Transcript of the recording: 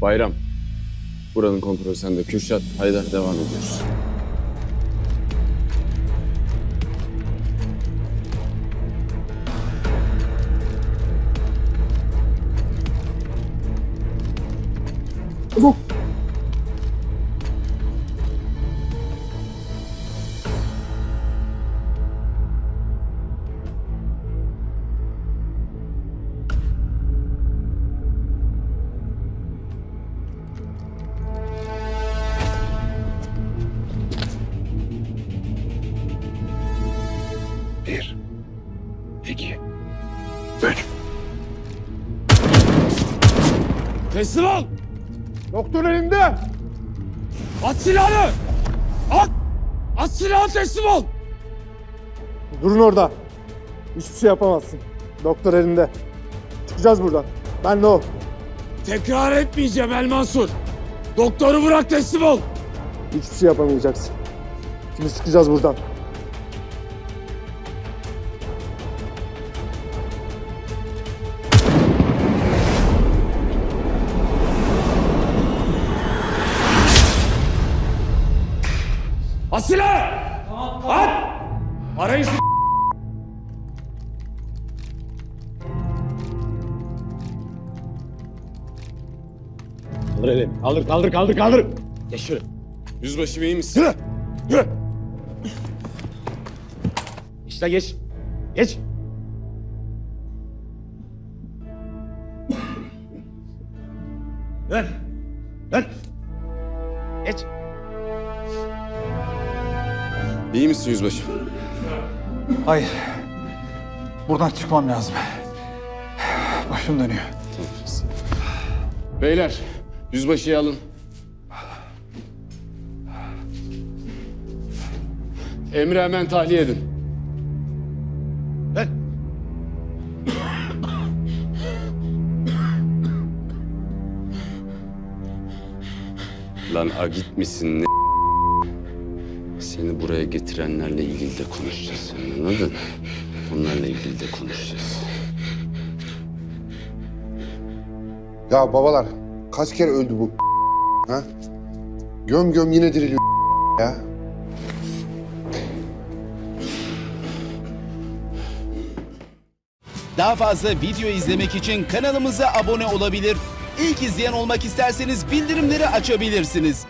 Bayram. Buranın kontrolü sende. Kürşat, Haydar devam ediyoruz. İki, üç. Teslim ol! Doktor elinde. At silahını! At! At silahını teslim ol! Durun orada. Hiçbir şey yapamazsın. Doktor elinde. Çıkacağız buradan. Ben de o. Tekrar etmeyeceğim El Mansur. Doktoru bırak teslim ol. Hiçbir şey yapamayacaksın. Şimdi çıkacağız buradan. At silahı! At! Arayın şu Kaldır elini. Kaldır, kaldır, kaldır, kaldır. Geç şuraya. Yüzbaşı iyi misin? Yürü! Yürü! İşte geç. Geç. Dön. Dön. Geç. İyi misin yüzbaşı? Hayır. Buradan çıkmam lazım. Başım dönüyor. Beyler, yüzbaşıyı alın. Emri hemen tahliye edin. Dön. Lan agit misin ne? Seni buraya getirenlerle ilgili de konuşacağız. Anladın? Onlarla ilgili de konuşacağız. Ya babalar kaç kere öldü bu ha? Göm göm yine diriliyor ya. Daha fazla video izlemek için kanalımıza abone olabilir. İlk izleyen olmak isterseniz bildirimleri açabilirsiniz.